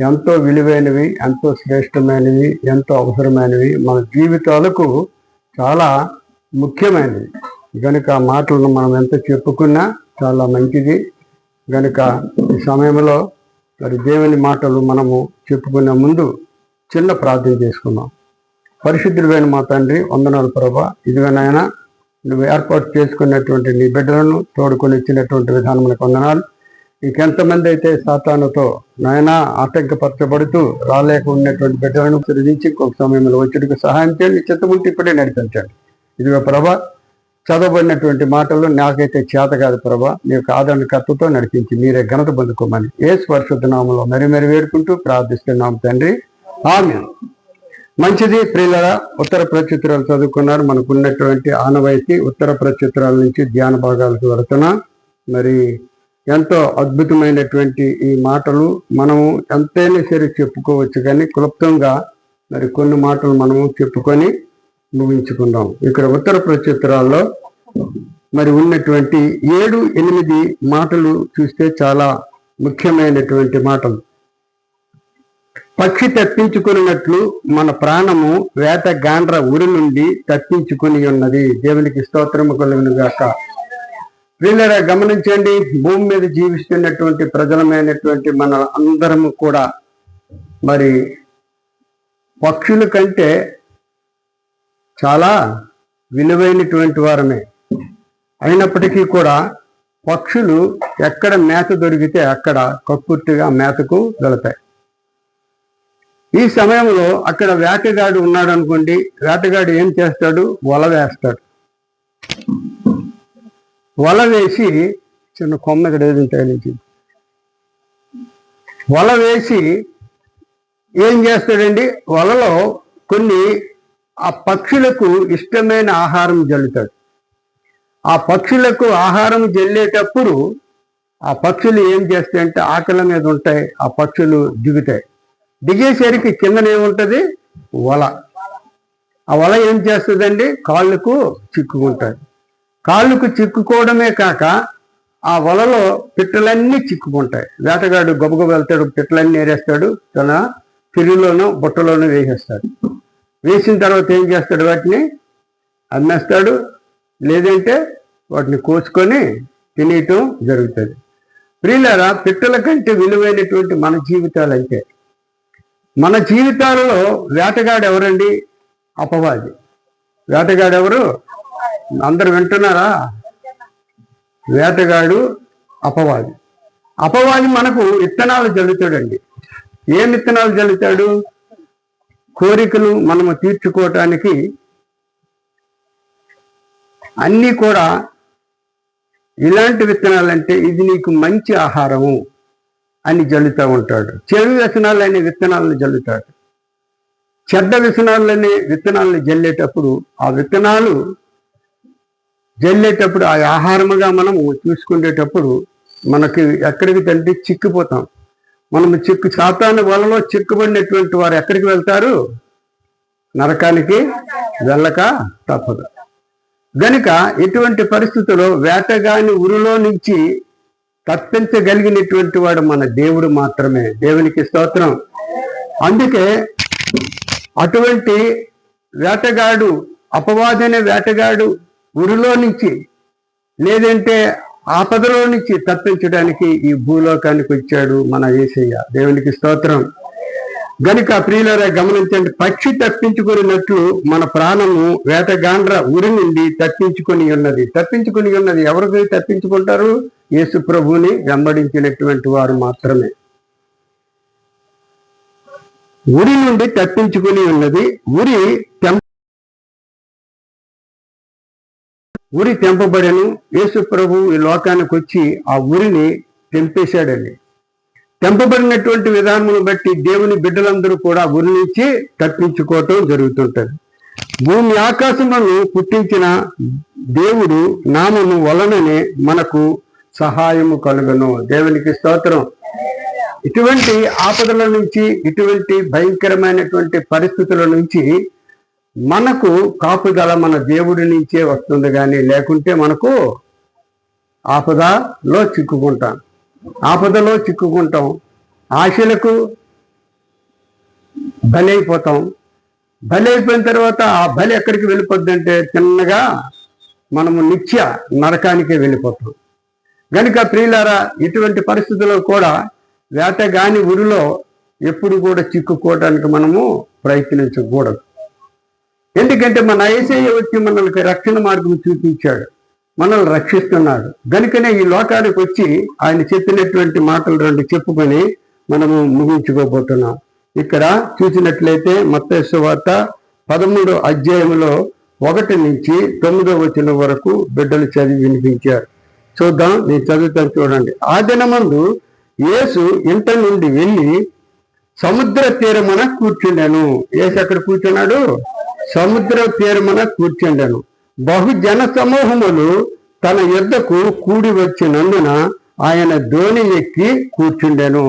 ఎంతో విలువైనవి ఎంతో శ్రేష్టమైనవి ఎంతో అవసరమైనవి మన జీవితాలకు చాలా ముఖ్యమైనవి. గనుక ఆ మాటలను మనం ఎంత చెప్పుకున్నా చాలా మంచిది. గనుక ఈ సమయంలో మరి దేవుని మాటలు మనము చెప్పుకునే ముందు చిన్న ప్రార్థన చేసుకున్నాం పరిశుద్ధుడైన మా తండ్రి వందనాలు ప్రభా. ఇదిగోనైనా నువ్వు ఏర్పాటు చేసుకున్నటువంటి నీ బిడ్డలను తోడుకొని ఇచ్చినటువంటి విధానములకు వందనాలు. ఇంకెంతమంది అయితే సాతానుతో నాయన ఆటంకపరచబడుతూ రాలేక ఉన్నటువంటి బిడ్డలను సృజించి ఇంకొక సమయంలో వచ్చేటికి సహాయం చేయండి. చిత్తముంటే ఇప్పుడే నడిపించండి. ఇదిగో ప్రభా చదవబడినటువంటి మాటలు నాకైతే చేత కాదు ప్రభా మీ యొక్క ఆదరణకర్తతో నడిపించి మీరే ఘనత పొందుకోమని ఏ స్పర్శుద్ధ నామంలో మరి మరి వేడుకుంటూ ప్రార్థిస్తున్నాం తండ్రి. ఆమె మంచిది ప్రియులరా ఉత్తర ప్రత్యుత్తరాలు చదువుకున్నారు. మనకు ఉన్నటువంటి ఆనవాయితీ ఉత్తర ప్రత్యుత్తరాల నుంచి ధ్యాన భాగాలకు వెళుతున్నా. మరి ఎంతో అద్భుతమైనటువంటి ఈ మాటలు మనము ఎంతైనా సరే చెప్పుకోవచ్చు కానీ క్లుప్తంగా మరి కొన్ని మాటలు మనము చెప్పుకొని ముగించుకుందాం. ఇక్కడ ఉత్తర ప్రత్యుత్తరాల్లో మరి ఉన్నటువంటి ఏడు ఎనిమిది మాటలు చూస్తే చాలా ముఖ్యమైనటువంటి మాటలు. పక్షి తప్పించుకున్నట్లు మన ప్రాణము వేట గాండ్ర ఊరి నుండి తప్పించుకుని ఉన్నది. దేవునికి స్తోత్రము కలుగునుగాక. గాక వీళ్ళరా గమనించండి. భూమి మీద జీవిస్తున్నటువంటి ప్రజలమైనటువంటి మన అందరం కూడా మరి పక్షుల కంటే చాలా విలువైనటువంటి వారమే. అయినప్పటికీ కూడా పక్షులు ఎక్కడ మేత దొరికితే అక్కడ కక్కుర్తిగా మేతకు వెళతాయి. ఈ సమయంలో అక్కడ వేటగాడు ఉన్నాడు అనుకోండి వేటగాడు ఏం చేస్తాడు? వల వేస్తాడు. వల వేసి చిన్న కొమ్మ ఇక్కడ ఏది ఉంటాయని వల వేసి ఏం చేస్తాడండి? వలలో కొన్ని ఆ పక్షులకు ఇష్టమైన ఆహారం జల్లుతాడు. ఆ పక్షులకు ఆహారం జల్లేటప్పుడు ఆ పక్షులు ఏం చేస్తాయంటే ఆకలి మీద ఉంటాయి ఆ పక్షులు దిగుతాయి. దిగేసరికి కిందనేముంటుంది వల. ఆ వల ఏం చేస్తుందండి? కాళ్ళకు చిక్కుకుంటాయి. కాళ్ళకు చిక్కుకోవడమే కాక ఆ వలలో పిట్టలన్నీ చిక్కుకుంటాయి. వేటగాడు గబగబ వెళ్తాడు పిట్టలన్నీ ఏరేస్తాడు తన పిల్లిలోనూ బుట్టలోనూ వేసేస్తాడు. వేసిన తర్వాత ఏం చేస్తాడు వాటిని? అమ్మేస్తాడు. లేదంటే వాటిని కోసుకొని తినేయటం జరుగుతుంది. ప్రియులారా పిట్టల కంటే విలువైనటువంటి మన జీవితాలు అయితే మన జీవితాలలో వేటగాడు ఎవరండి? అపవాది. వేటగాడు ఎవరు? అందరు వింటున్నారా? వేటగాడు అపవాది. అపవాది మనకు విత్తనాలు జల్లుతాడండి. ఏం విత్తనాలు జల్లుతాడు? కోరికలు మనము తీర్చుకోవటానికి అన్నీ కూడా ఇలాంటి విత్తనాలంటే ఇది నీకు మంచి ఆహారము అని జల్లుతూ ఉంటాడు. చెడు వ్యసనాలు అనే విత్తనాలను జల్లుతాడు. చెడ్డ విత్తనాలనే విత్తనాలను జల్లేటప్పుడు ఆ విత్తనాలు జల్లేటప్పుడు ఆ ఆహారముగా మనము చూసుకునేటప్పుడు మనకి ఎక్కడికి తండ్రి చిక్కిపోతాం. మనం చిక్కు సాతాను వలలో చిక్కుబడినటువంటి వారు ఎక్కడికి వెళ్తారు? నరకానికి వెళ్ళక తప్పదు. గనుక ఇటువంటి పరిస్థితుల్లో వేటగాని ఉరిలో నుంచి తప్పించగలిగినటువంటి వాడు మన దేవుడు మాత్రమే. దేవునికి స్తోత్రం. అందుకే అటువంటి వేటగాడు అపవాదనే వేటగాడు ఉరిలో నుంచి లేదంటే ఆపదలో నుంచి తప్పించడానికి ఈ భూలోకానికి వచ్చాడు మన ఏసయ్య. దేవునికి స్తోత్రం. గనుక ప్రియులరా గమనించండి పక్షి తప్పించుకున్నట్లు మన ప్రాణము వేటగాండ్ర ఉరి నుండి తప్పించుకొని ఉన్నది. తప్పించుకొని ఉన్నది ఎవరికి తప్పించుకుంటారు? యేసు ప్రభుని వెంబడించినటువంటి వారు మాత్రమే. ఉరి నుండి తప్పించుకుని ఉన్నది. ఉరి ఉరి తెంపబడను. యేసు ప్రభు ఈ లోకానికి వచ్చి ఆ ఉరిని తెంపేశాడండి. తెంపబడినటువంటి విధానమును బట్టి దేవుని బిడ్డలందరూ కూడా ఉరి నుంచి తప్పించుకోవటం జరుగుతుంటది. భూమి ఆకాశములను పుట్టించిన దేవుడు నామము వలననే మనకు సహాయము కలుగను. దేవునికి స్తోత్రం. ఇటువంటి ఆపదల నుంచి ఇటువంటి భయంకరమైనటువంటి పరిస్థితుల నుంచి మనకు కాపుదల మన దేవుడి నుంచే వస్తుంది కానీ లేకుంటే మనకు ఆపదలో చిక్కుకుంటాం. ఆపదలో చిక్కుకుంటాం. ఆశలకు బలి అయిపోతాం బలి అయిపోయిన తర్వాత ఆ బలి ఎక్కడికి వెళ్ళిపోద్దంటే చిన్నగా మనము నిత్య నరకానికే వెళ్ళిపోతాం. గనుక ప్రియులారా ఇటువంటి పరిస్థితుల్లో కూడా వేటగాని ఉరిలో ఎప్పుడు కూడా చిక్కుకోవడానికి మనము ప్రయత్నించకూడదు. ఎందుకంటే మన ఐసయ్య వచ్చి మనల్ని రక్షణ మార్గం చూపించాడు. మనల్ని రక్షిస్తున్నాడు. గనుకనే ఈ లోకానికి వచ్చి ఆయన చెప్పినటువంటి మాటలు రెండు చెప్పుకొని మనము ముగించుకోబోతున్నాం. ఇక్కడ చూసినట్లయితే మత్తేశ్వ వార్త పదమూడో అధ్యాయంలో ఒకటి నుంచి తొమ్మిదో వచ్చిన వరకు బిడ్డలు చదివి వినిపించారు. చూద్దాం నేను చదువుతాను చూడండి. ఆ దినమందు యేసు ఇంట నుండి వెళ్ళి సముద్ర తీరమున కూర్చున్నాను యేసు అక్కడ కూర్చున్నాడు? సముద్ర తీరమున కూర్చుండెను. బహుజన సమూహములు తన యుద్ధకు కూడి వచ్చినందున ఆయన ధోని ఎక్కి కూర్చుండెను.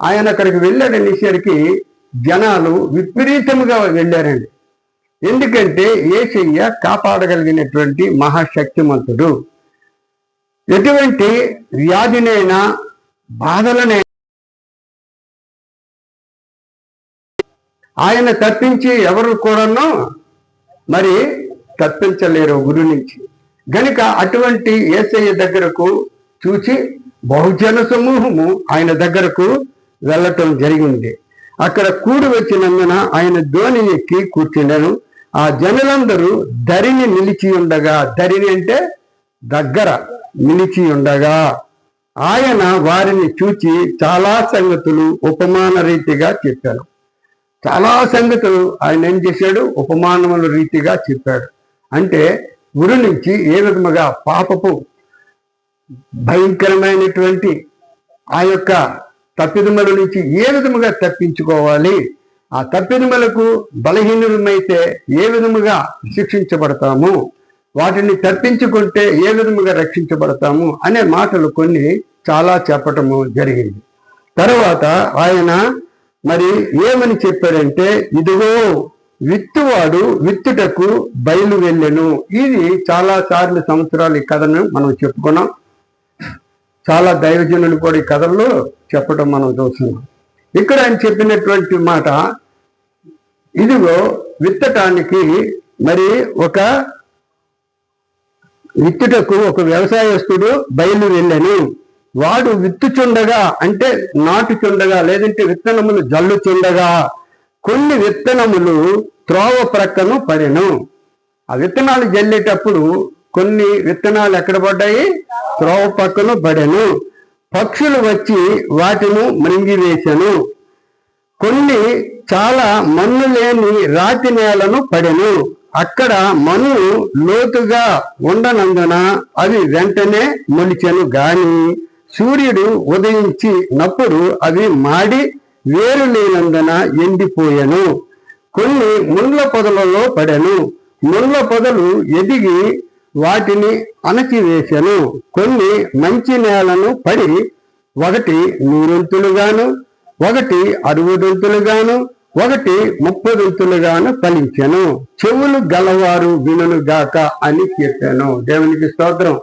ఆయన అక్కడికి వెళ్ళాడనేసరికి జనాలు విపరీతముగా వెళ్ళారండి. ఎందుకంటే ఏసయ్య కాపాడగలిగినటువంటి మహాశక్తిమంతుడు. ఎటువంటి వ్యాధినైనా బాధలనే ఆయన తప్పించి ఎవరు కూడాను మరి తప్పించలేరు గురు నుంచి. గనుక అటువంటి ఏసయ్య దగ్గరకు చూచి బహుజన సమూహము ఆయన దగ్గరకు వెళ్ళటం జరిగింది. అక్కడ కూడి వచ్చినందున ఆయన ధోని ఎక్కి కూర్చుండను. ఆ జనులందరూ ధరిని నిలిచి ఉండగా ధరిని అంటే దగ్గర నిలిచి ఉండగా ఆయన వారిని చూచి చాలా సంగతులు ఉపమాన రీతిగా చెప్పాను చాలా సంగతులు ఆయన ఏం చేశాడు? ఉపమానముల రీతిగా చెప్పాడు. అంటే గురు నుంచి ఏ విధముగా పాపపు భయంకరమైనటువంటి ఆ యొక్క తప్పిదముల నుంచి ఏ విధముగా తప్పించుకోవాలి? ఆ తప్పిదములకు బలహీనమైతే ఏ విధముగా శిక్షించబడతాము? వాటిని తప్పించుకుంటే ఏ విధముగా రక్షించబడతాము? అనే మాటలు కొన్ని చాలా చెప్పటము జరిగింది. తర్వాత ఆయన మరి ఏమని చెప్పారంటే ఇదిగో విత్తువాడు విత్తుటకు బయలు వెళ్ళెను. ఇది చాలా సార్లు సంవత్సరాలు ఈ కథను మనం చెప్పుకున్నాం. చాలా దైవజనులు కూడా ఈ కథల్లో చెప్పడం మనం చూస్తున్నాం. ఇక్కడ ఆయన చెప్పినటువంటి మాట ఇదిగో విత్తటానికి మరి ఒక విత్తుటకు ఒక వ్యవసాయస్తుడు బయలు వెళ్ళను. వాడు విత్తుచుండగా అంటే నాటుచుండగా లేదంటే విత్తనములు జల్లుచుండగా కొన్ని విత్తనములు త్రోవ ప్రక్కను పడెను. ఆ విత్తనాలు జల్లేటప్పుడు కొన్ని విత్తనాలు ఎక్కడ పడ్డాయి? త్రోవ ప్రక్కను పడెను. పక్షులు వచ్చి వాటిని మృంగివేశాను. కొన్ని చాలా మన్ను లేని రాతి నేలను పడెను. అక్కడ మన్ను లోతుగా ఉండనందున అవి వెంటనే మొలిచెను గాని. సూర్యుడు ఉదయించినప్పుడు అవి మాడి వేరు లేనందున ఎండిపోయాను. కొన్ని ముండ్ల పొదలలో పడెను. ముండ్ల పొదలు ఎదిగి వాటిని అణచివేశాను కొన్ని మంచి నేలను పడి ఒకటి నూరొంతులుగాను ఒకటి అరువుదొంతులుగాను ఒకటి ముప్పదొంతులుగాను ఫలించాను. చెవులు గలవారు వినులుగాక అని చెప్పాను. దేవునికి స్తోత్రం.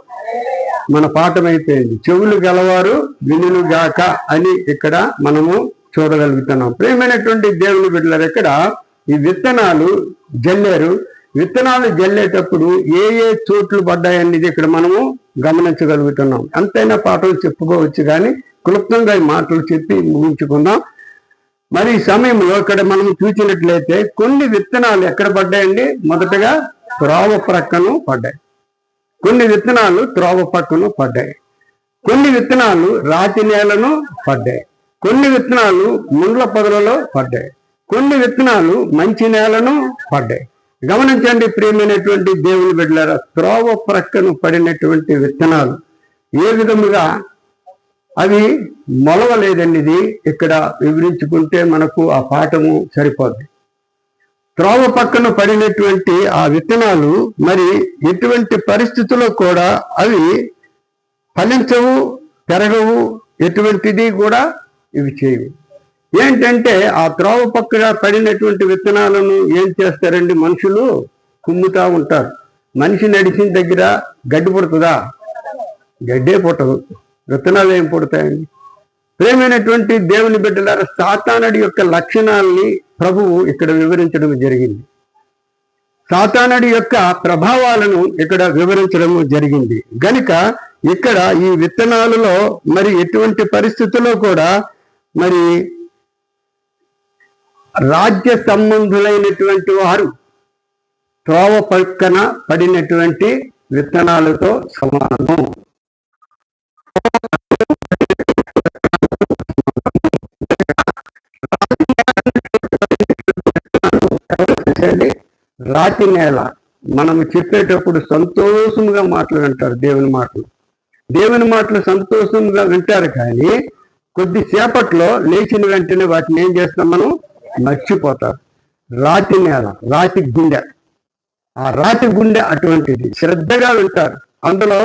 మన పాఠం అయిపోయింది చెవులు గలవారు వినులు గాక అని ఇక్కడ మనము చూడగలుగుతున్నాం. ప్రేమైనటువంటి దేవుని బిడ్డలారు ఇక్కడ ఈ విత్తనాలు జల్లారు. విత్తనాలు జల్లేటప్పుడు ఏ ఏ చోట్లు పడ్డాయనేది ఇక్కడ మనము గమనించగలుగుతున్నాం. ఎంతైనా పాటలు చెప్పుకోవచ్చు కానీ క్లుప్తంగా ఈ మాటలు చెప్పి ముగించుకుందాం. మరి ఈ సమయంలో ఇక్కడ మనం చూసినట్లయితే కొన్ని విత్తనాలు ఎక్కడ పడ్డాయండి? మొదటగా త్రోవ ప్రక్కను పడ్డాయి. కొన్ని విత్తనాలు త్రోవ పక్కన పడ్డాయి. కొన్ని విత్తనాలు రాతి నేలను పడ్డాయి. కొన్ని విత్తనాలు ముండ్ల పొదలలో పడ్డాయి. కొన్ని విత్తనాలు మంచి నేలను పడ్డాయి. గమనించండి ప్రియమైనటువంటి దేవుని బిడ్డలారా త్రోవ ప్రక్కను పడినటువంటి విత్తనాలు ఏ విధముగా అవి మొలవలేదండి ఇది ఇక్కడ వివరించుకుంటే మనకు ఆ పాఠము సరిపోద్ది. త్రోవ పక్కన పడినటువంటి ఆ విత్తనాలు మరి ఎటువంటి పరిస్థితుల్లో కూడా అవి ఫలించవు పెరగవు ఎటువంటిది కూడా ఇవి చేయవు. ఏంటంటే ఆ త్రోవ పక్కన పడినటువంటి విత్తనాలను ఏం చేస్తారండి మనుషులు? కుమ్ముతా ఉంటారు. మనిషి నడిచిన దగ్గర గడ్డి పుడుతుందా? గడ్డే పుట్టదు. విత్తనాలు ఏం పుడతాయండి? ప్రేమైనటువంటి దేవుని బిడ్డలారా సాతానుడి యొక్క లక్షణాలని ప్రభువు ఇక్కడ వివరించడం జరిగింది. సాతానుడి యొక్క ప్రభావాలను ఇక్కడ వివరించడం జరిగింది. గనుక ఇక్కడ ఈ విత్తనాలలో మరి ఎటువంటి పరిస్థితుల్లో కూడా మరి రాజ్య సంబంధులైనటువంటి వారు త్రోవ పక్కన పడినటువంటి విత్తనాలతో సమానము రాతి నేల. మనం చెప్పేటప్పుడు సంతోషంగా మాటలు వింటారు దేవుని మాటలు. దేవుని మాటలు సంతోషంగా వింటారు కానీ కొద్దిసేపట్లో లేచిన వెంటనే వాటిని ఏం చేస్తాం మనం? మర్చిపోతారు రాతి నేల రాతి గుండె. ఆ రాతి గుండె అటువంటిది శ్రద్ధగా వింటారు. అందులో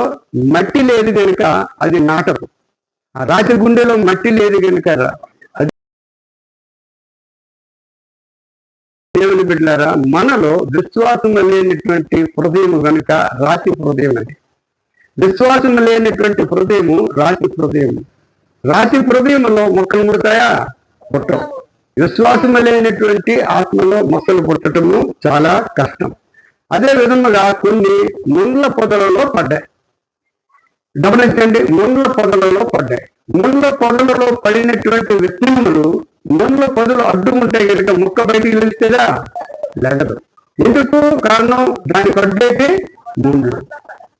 మట్టి లేదు కనుక అది నాటకు ఆ రాతి గుండెలో మట్టి లేదు కనుక దేవుని బిడ్డారా మనలో విశ్వాసం లేనటువంటి హృదయం కనుక రాతి హృదయం అది విశ్వాసం లేనటువంటి హృదయము రాతి హృదయం. రాతి హృదయంలో మొక్కలు పుడతాయా? పుట్టవు. విశ్వాసం లేనటువంటి ఆత్మలో మొక్కలు పుట్టడము చాలా కష్టం. అదే విధముగా కొన్ని ముండ్ల పొదలలో పడ్డాయి. గమనించండి ముండ్ల పొదలలో పడ్డాయి. ముండ్ల పొదలలో పడినటువంటి విత్తనములు ముండ్ల పొదలు అడ్డు కనుక ముక్క బయటికి వెళ్తేదా లెగదు ఎందుకు? కారణం దానికి అడ్డైతే ముందు.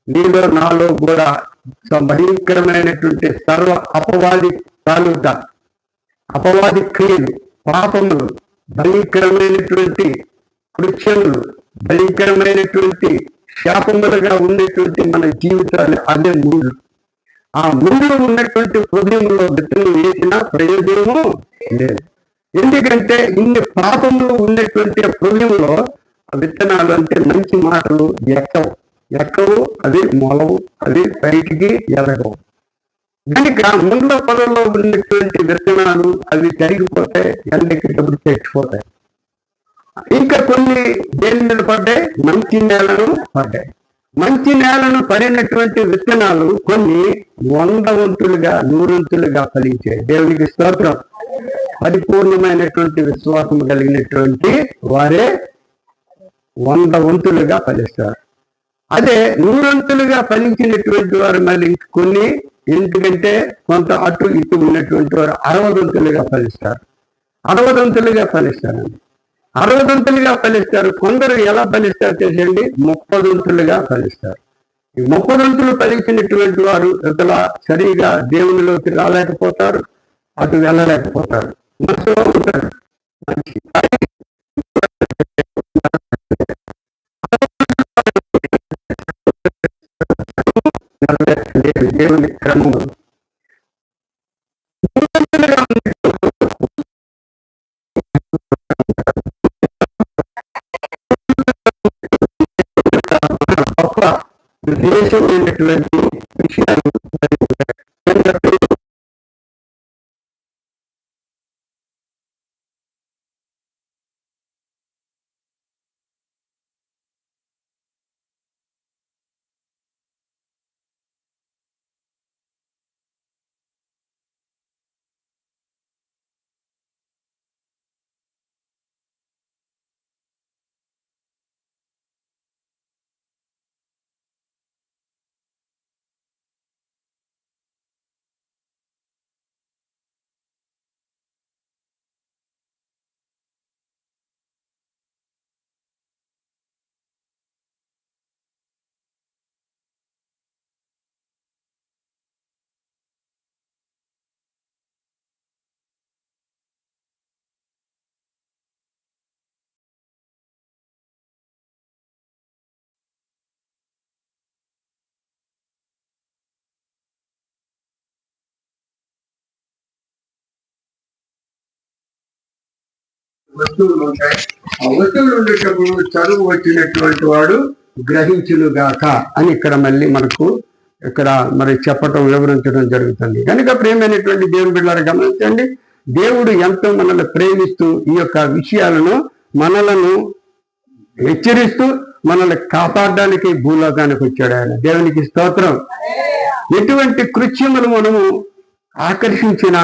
నీలో నాలో కూడా భయంకరమైనటువంటి సర్వ అపవాది తాలూక అపవాది క్రియలు పాపములు భయంకరమైనటువంటి కృత్యములు భయంకరమైనటువంటి శాపములుగా ఉండేటువంటి మన జీవితాలు అదే మూడు. ఆ మూడు ఉన్నటువంటి హృదయంలో విత్తనం వేసిన ప్రయోజనము లేదు. ఎందుకంటే ఇన్ని పాపములు ఉన్నటువంటి హృదయంలో ఆ విత్తనాలు అంటే మంచి మాటలు ఎక్కవు. ఎక్కవు అవి మొలవు అవి బయటికి ఎదగవు. కనుక ముండ్ల పొలంలో ఉన్నటువంటి విత్తనాలు అవి కరిగిపోతాయి ఎండెక్కేటప్పుడు తెచ్చిపోతాయి. ఇంకా కొన్ని దేని మీద పడ్డాయి? మంచి నేలను పడ్డాయి. మంచి నేలను పడినటువంటి విత్తనాలు కొన్ని వంద వంతులుగా నూరంతులుగా ఫలించాయి. దేవునికి స్తోత్రం. పరిపూర్ణమైనటువంటి విశ్వాసం కలిగినటువంటి వారే వంద వంతులుగా ఫలిస్తారు. అదే నూరంతులుగా ఫలించినటువంటి వారు మళ్ళీ కొన్ని ఎందుకంటే కొంత అటు ఇటు ఉన్నటువంటి వారు అరవదంతులుగా ఫలిస్తారు. అరవదంతులుగా ఫలిస్తారండి అరవదంతులుగా ఫలిస్తారు. కొందరు ఎలా ఫలిస్తారు చేసేయండి ముప్పదంతులుగా ఫలిస్తారు. ఈ ముప్పదంతులు ఫలించినటువంటి వారు ఇతర సరిగా దేవునిలోకి రాలేకపోతారు అటు వెళ్ళలేకపోతారు. మనసులో ఉంటారు దేవుని క్రమం interview వస్తువులు ఉంటాయి ఆ వస్తువులు ఉండేటప్పుడు చదువు వచ్చినటువంటి వాడు గ్రహించును గాక అని ఇక్కడ మళ్ళీ మనకు ఇక్కడ మరి చెప్పటం వివరించడం జరుగుతుంది. కనుక ప్రేమైనటువంటి దేవుని బిడ్డలారా గమనించండి దేవుడు ఎంతో మనల్ని ప్రేమిస్తూ ఈ యొక్క విషయాలను మనలను హెచ్చరిస్తూ మనల్ని కాపాడడానికి భూలోకానికి వచ్చాడు ఆయన. దేవునికి స్తోత్రం. ఎటువంటి కృత్యములు మనము ఆకర్షించిన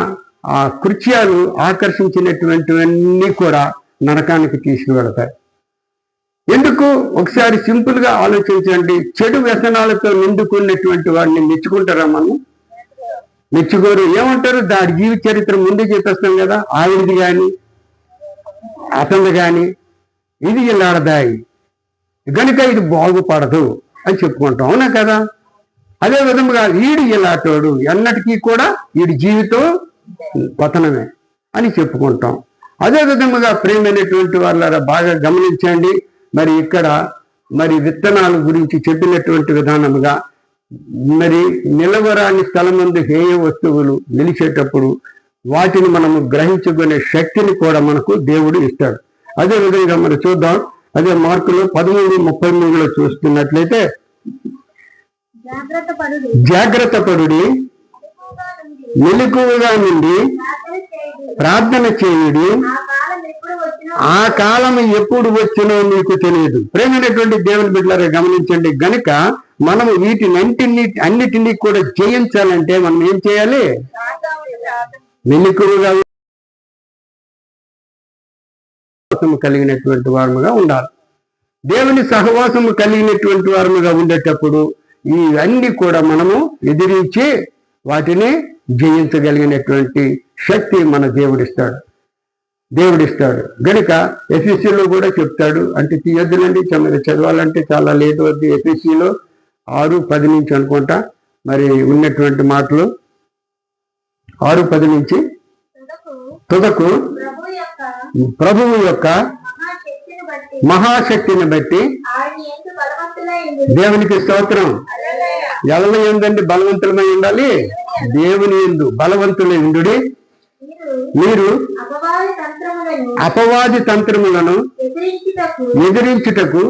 ఆ కృత్యాలు ఆకర్షించినటువంటివన్నీ కూడా నరకానికి తీసుకువెళతాయి ఎందుకు? ఒకసారి సింపుల్గా ఆలోచించండి. చెడు వ్యసనాలతో నిండుకున్నటువంటి వాడిని మెచ్చుకుంటారా మనం? మెచ్చుకోరు. ఏమంటారు? దాని జీవిత చరిత్ర ముందే చెప్పేస్తాం కదా. ఆవిడది కానీ అతనిది కానీ ఇది ఇలాడదాయి. గనుక ఇది బాగుపడదు అని చెప్పుకుంటాం. అవునా కదా? అదే విధముగా వీడు ఇలాటోడు ఎన్నటికీ కూడా వీడి జీవితం పతనమే అని చెప్పుకుంటాం. అదే విధముగా ప్రేమైనటువంటి వాళ్ళ బాగా గమనించండి. మరి ఇక్కడ మరి విత్తనాల గురించి చెప్పినటువంటి విధానముగా మరి నిలవరాని స్థలం ముందు హేయ వస్తువులు నిలిచేటప్పుడు వాటిని మనము గ్రహించుకునే శక్తిని కూడా మనకు దేవుడు ఇస్తాడు. అదే విధంగా మనం చూద్దాం. అదే మార్కులు పదమూడు ముప్పై మూడులో చూస్తున్నట్లయితే జాగ్రత్త పడుడు జాగ్రత్త పడుడి ఎక్కువగా నుండి మెలకువగా నుండి ప్రార్థన చేయుడి. ఆ కాలం ఎప్పుడు వచ్చినో మీకు తెలియదు. ప్రేమైనటువంటి దేవుని బిడ్డలారా గమనించండి. గనుక మనం వీటినంటిని అన్నిటినీ కూడా జయించాలంటే మనం ఏం చేయాలి? మెలకువగా కలిగినటువంటి వారముగా ఉండాలి. దేవుని సహవాసము కలిగినటువంటి వారముగా ఉండేటప్పుడు ఇవన్నీ కూడా మనము ఎదిరించి వాటిని జయించగలిగినటువంటి శక్తి మన దేవుడిస్తాడు. దేవుడిస్తాడు. గనుక ఎఫ్ఎస్సిలో కూడా చెప్తాడు. అంటే తీయొద్దులండి చదవాలంటే చాలా లేట్ వద్దు ఎఫ్ఎస్సిలో. ఆరు పది నుంచి అనుకుంటా. మరి ఉన్నటువంటి మాటలు. ఆరు పది నుంచి తుదకు ప్రభువు యొక్క మహాశక్తిని బట్టి దేవునికి స్తోత్రం. ఎవరి ఏందండి బలవంతులమై ఉండాలి. దేవుని ఎందు బలవంతులై ఉండుడి. మీరు అపవాది తంత్రములను ఎదిరించుటకు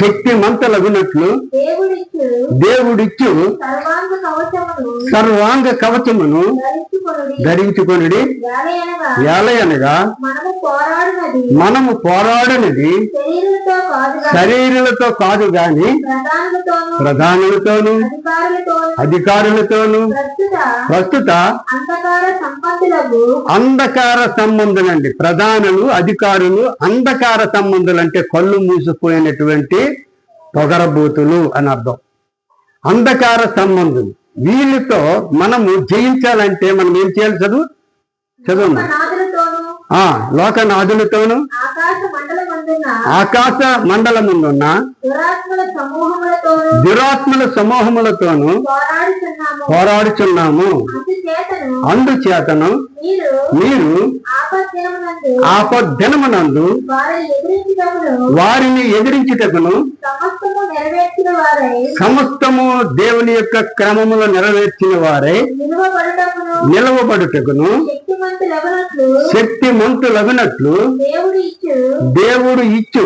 శక్తిమంతులగునట్లు దేవుడిచ్చు సర్వాంగ కవచమును ధరించుకొనుడి. గాలయనగా ఏలయనగా మనము పోరాడినది శరీరులతో కాదు గాని ప్రధానులతోనూ అధికారులతోనూ ప్రస్తుత అంధకార సంబంధులండి. ప్రధానులు అధికారులు అంధకార సంబంధులు అంటే కళ్ళు మూసిపోయినటువంటి పొగరబూతులు అని అర్థం. అంధకార సంబంధులు. వీళ్ళతో మనము జయించాలంటే మనం ఏం చేయాలి చదువు? చదువు లోకనాథులతోను ఆకాశ మండలమున్న దురాత్మల సమూహములతోనూ పోరాడుచున్నాము. అందుచేతను మీరు ఆపద్ధనమునందు వారిని ఎదిరించుటకును సమస్తము దేవుని యొక్క క్రమములో నెరవేర్చిన వారే నిలవబడుటకును శక్తిమంతులగునట్లు దేవుడు దేవుడు ఇచ్చు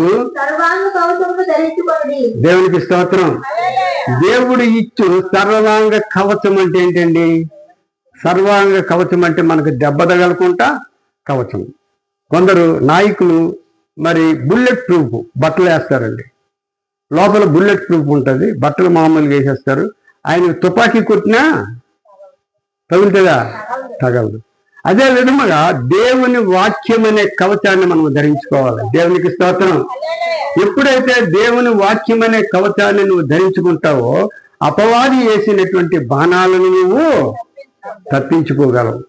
దేవునికి స్తోత్రం. దేవుడు ఇచ్చు సర్వాంగ కవచం అంటే ఏంటండి? సర్వాంగ కవచం అంటే మనకు దెబ్బ తగలకుండా కవచం. కొందరు నాయకులు మరి బుల్లెట్ ప్రూఫ్ బట్టలు వేస్తారండి. లోపల బుల్లెట్ ప్రూఫ్ ఉంటుంది. బట్టలు మామూలుగా వేసేస్తారు. ఆయన తుపాకీ కొట్టినా తగులుతుందా? తగలదు. అదే విధముగా దేవుని వాక్యం అనే కవచాన్ని మనం ధరించుకోవాలి. దేవునికి స్తోత్రం. ఎప్పుడైతే దేవుని వాక్యం అనే కవచాన్ని నువ్వు ధరించుకుంటావో అపవాది వేసినటువంటి బాణాలను నువ్వు తప్పించుకోగలవు.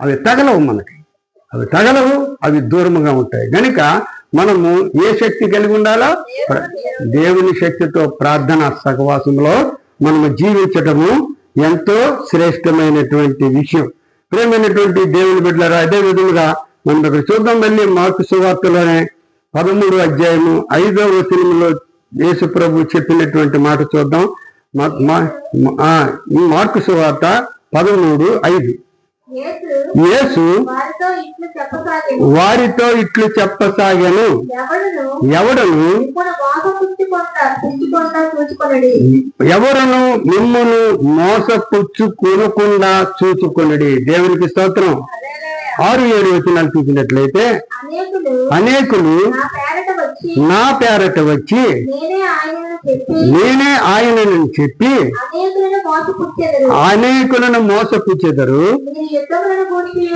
అవి తగలవు మనకి. అవి తగలవు అవి దూరముగా ఉంటాయి. గనుక మనము ఏ శక్తి కలిగి ఉండాలా? దేవుని శక్తితో ప్రార్థన సహవాసంలో మనము జీవించటము ఎంతో శ్రేష్టమైనటువంటి విషయం. ప్రేమైనటువంటి దేవుని బిడ్డలారా అదే విధముగా మనం ఇక్కడ చూద్దాం మళ్ళీ మార్కు సువార్తలోనే పదమూడు అధ్యాయము ఐదవ వచనంలో యేసు ప్రభు చెప్పినటువంటి మాట చూద్దాం. ఆ, మార్కు సువార్త పదమూడు ఐదు. యేసు వారితో ఇట్లు చెప్పసాగాను. ఎవడును? ఎవరును? మిమ్మును మోసపుచ్చుకొనకుండా చూచుకొనడి. దేవునికి స్తోత్రం. ఆరు ఏడు వచనాలు చూసినట్లయితే అనేకులు నా పేరట వచ్చి నేనే ఆయనను చెప్పి అనేకులను మోసపుచ్చెదరు.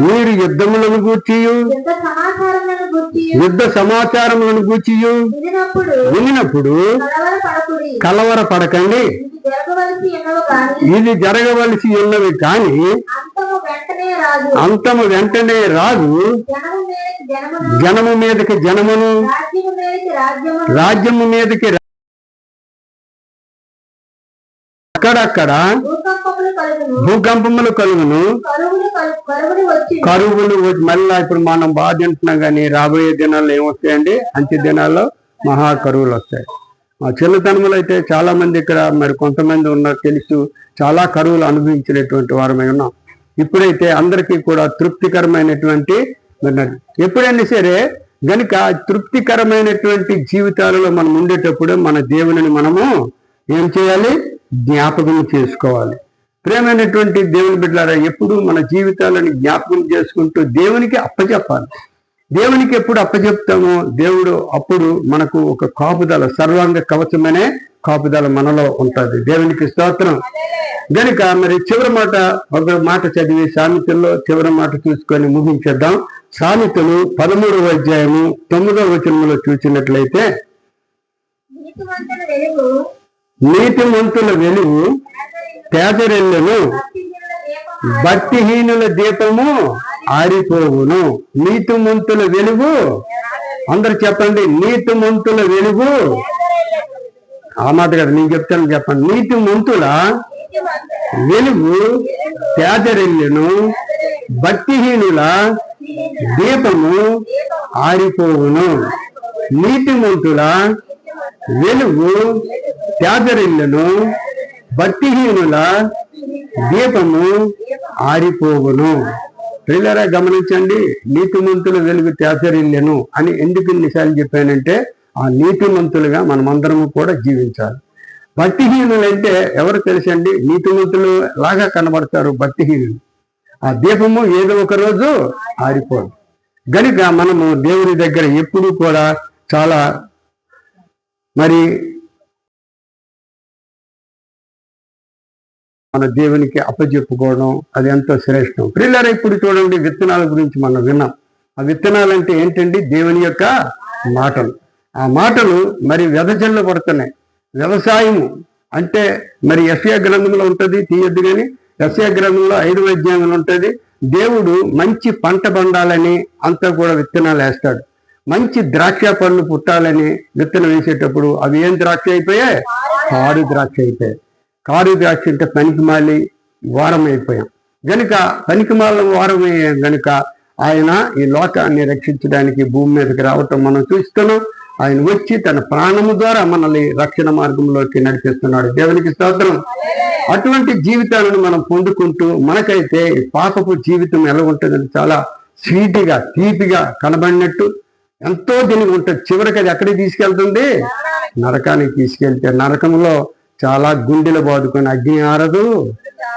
మీరు యుద్ధములను గూర్చి యుద్ధ సమాచారములను గూర్చి వినినప్పుడు కలవర పడకండి ఇది జరగవలసి ఉన్నవి కానీ అంతము వెంటనే రాదు. జనము మీదకి జనమును. రాజ్యము మీదకి అక్కడక్కడ భూకంపములు కలుగును. కరువులు మళ్ళా ఇప్పుడు మనం బాగా తింటున్నాం కానీ రాబోయే దినాల్లో ఏమొస్తాయండి? అంత్య దినాల్లో మహా కరువులు వస్తాయి. చిన్నతనంలో అయితే చాలా మంది ఇక్కడ మరి కొంతమంది ఉన్నారు తెలుసు. చాలా కరువులు అనుభవించినటువంటి వారమై ఉన్నాం. ఇప్పుడైతే అందరికీ కూడా తృప్తికరమైనటువంటి మరి ఎప్పుడైనా సరే గనుక తృప్తికరమైనటువంటి జీవితాలలో మనం ఉండేటప్పుడు మన దేవుని మనము ఏం చేయాలి? జ్ఞాపకం చేసుకోవాలి. ప్రేమైనటువంటి దేవుని బిడ్డలారా ఎప్పుడు మన జీవితాలను జ్ఞాపకం చేసుకుంటూ దేవునికి అప్పచెప్పాలి. దేవునికి ఎప్పుడు అప్పచెప్తామో దేవుడు అప్పుడు మనకు ఒక కాపుదల సర్వాంగ కవచమనే కాపుదల మనలో ఉంటుంది. దేవునికి స్తోత్రం. గనుక మరి చివరి మాట ఒక మాట చదివి సామెతల్లో చివరి మాట చూసుకొని ముగించేద్దాం. సామెతలు పదమూడవ అధ్యాయము తొమ్మిదవ వచనంలో చూసినట్లయితే నీతిమంతుల వెలుగు నీతిమంతుల పేదరెళ్ళను భక్తిహీనుల దీపము ఆరిపోవును. నీతిమంతుల వెలుగు? అందరు చెప్పండి నీతిమంతుల వెలుగు? ఆ మాట కదా నేను చెప్తాను చెప్పండి. నీతిమంతుల వెలుగు పేదరెళ్ళను భక్తిహీనుల దీపము ఆరిపోవును. నీతిమంతుల వెలుగు పేదరిల్లను భక్తిహీనుల దీపము ఆరిపోవును. ప్రియులరా గమనించండి నీతిమంతుల వెలుగు తేసరిల్లెను అని ఎందుకు ఇన్నిసార్లు చెప్పానంటే ఆ నీతిమంతులుగా మనమందరము కూడా జీవించాలి. భక్తిహీనులు అంటే ఎవరు తెలుసండి? నీతిమంతులు లాగా కనబడతారు భక్తిహీనులు? ఆ దీపము ఏదో ఒక రోజు ఆరిపోదు. గనుక మనము దేవుని దగ్గర ఎప్పుడూ కూడా చాలా మరి మన దేవునికి అప్పచెప్పుకోవడం అది ఎంతో శ్రేష్టం. ప్రిల్లర ఇప్పుడు చూడండి విత్తనాల గురించి మనం విన్నాం. ఆ విత్తనాలు అంటే ఏంటండి? దేవుని యొక్క మాటలు. ఆ మాటలు మరి వెదజల్లు పడుతున్నాయి. వ్యవసాయము అంటే మరి ఎస్ఏ గ్రంథంలో ఉంటుంది తీయద్దు కానీ ఎస్ఏ గ్రంథంలో ఐదు అధ్యాయంలో ఉంటుంది. దేవుడు మంచి పంట పండాలని అంతా కూడా విత్తనాలు వేస్తాడు. మంచి ద్రాక్ష పళ్ళు పుట్టాలని విత్తనం వేసేటప్పుడు అవి ఏం ద్రాక్ష అయిపోయాయి? కారు ద్రాక్ష అయిపోయాయి. కారు అంటే పనికిమాలి వారం అయిపోయాం గనుక పనికిమాల వారం అయ్యాం గనుక ఆయన ఈ లోకాన్ని రక్షించడానికి భూమి మీదకి రావటం మనం చూస్తున్నాం. ఆయన వచ్చి తన ప్రాణము ద్వారా మనల్ని రక్షణ మార్గంలోకి నడిపిస్తున్నాడు. దేవునికి స్తోత్రం. అటువంటి జీవితాలను మనం పొందుకుంటూ మనకైతే పాపపు జీవితం ఎలా ఉంటుందని చాలా స్వీట్గా తీపిగా కనబడినట్టు ఎంతో దీనికి ఉంటుంది. చివరికి అది ఎక్కడికి తీసుకెళ్తుంది? నరకానికి తీసుకెళ్తే నరకంలో చాలా గుండెలు బాదుకొని అగ్ని ఆరదు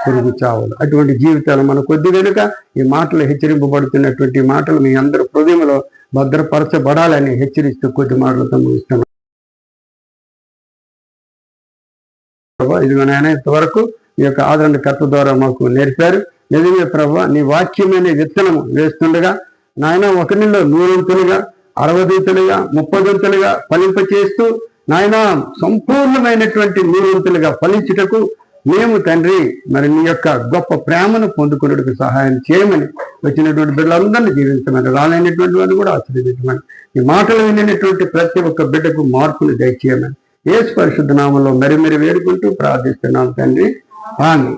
పురుగు చావదు. అటువంటి జీవితాలు మన కొద్ది వెనుక ఈ మాటలు హెచ్చరింపబడుతున్నటువంటి మాటలు మీ అందరి హృదయంలో భద్రపరచబడాలని హెచ్చరిస్తూ కొద్ది మాటలతో ముగిస్తున్నాను ప్రభా, ఇదిగో నాయన ఇంతవరకు ఈ యొక్క ఆదరణ కర్త ద్వారా మాకు నేర్పారు. నిజమే ప్రభా నీ వాక్యమైన విత్తనము వేస్తుండగా నాయన ఒకరిలో నూరంతులుగా అరవదంతులుగా ముప్పదంతులుగా ఫలింప చేస్తూ నాయన సంపూర్ణమైనటువంటి నీవంతులుగా ఫలించుటకు మేము తండ్రి మరి నీ యొక్క గొప్ప ప్రేమను పొందుకునేందుకు సహాయం చేయమని వచ్చినటువంటి బిడ్డలందరినీ జీవించమని రాలైనటువంటి వారిని కూడా ఆశ్రయించమని ఈ మాటలు వినినటువంటి ప్రతి ఒక్క బిడ్డకు మార్పులు దయచేయమని ఏ స్పరిశుద్ధ నామంలో మరి మరి వేడుకుంటూ ప్రార్థిస్తున్నాం తండ్రి. ఆమె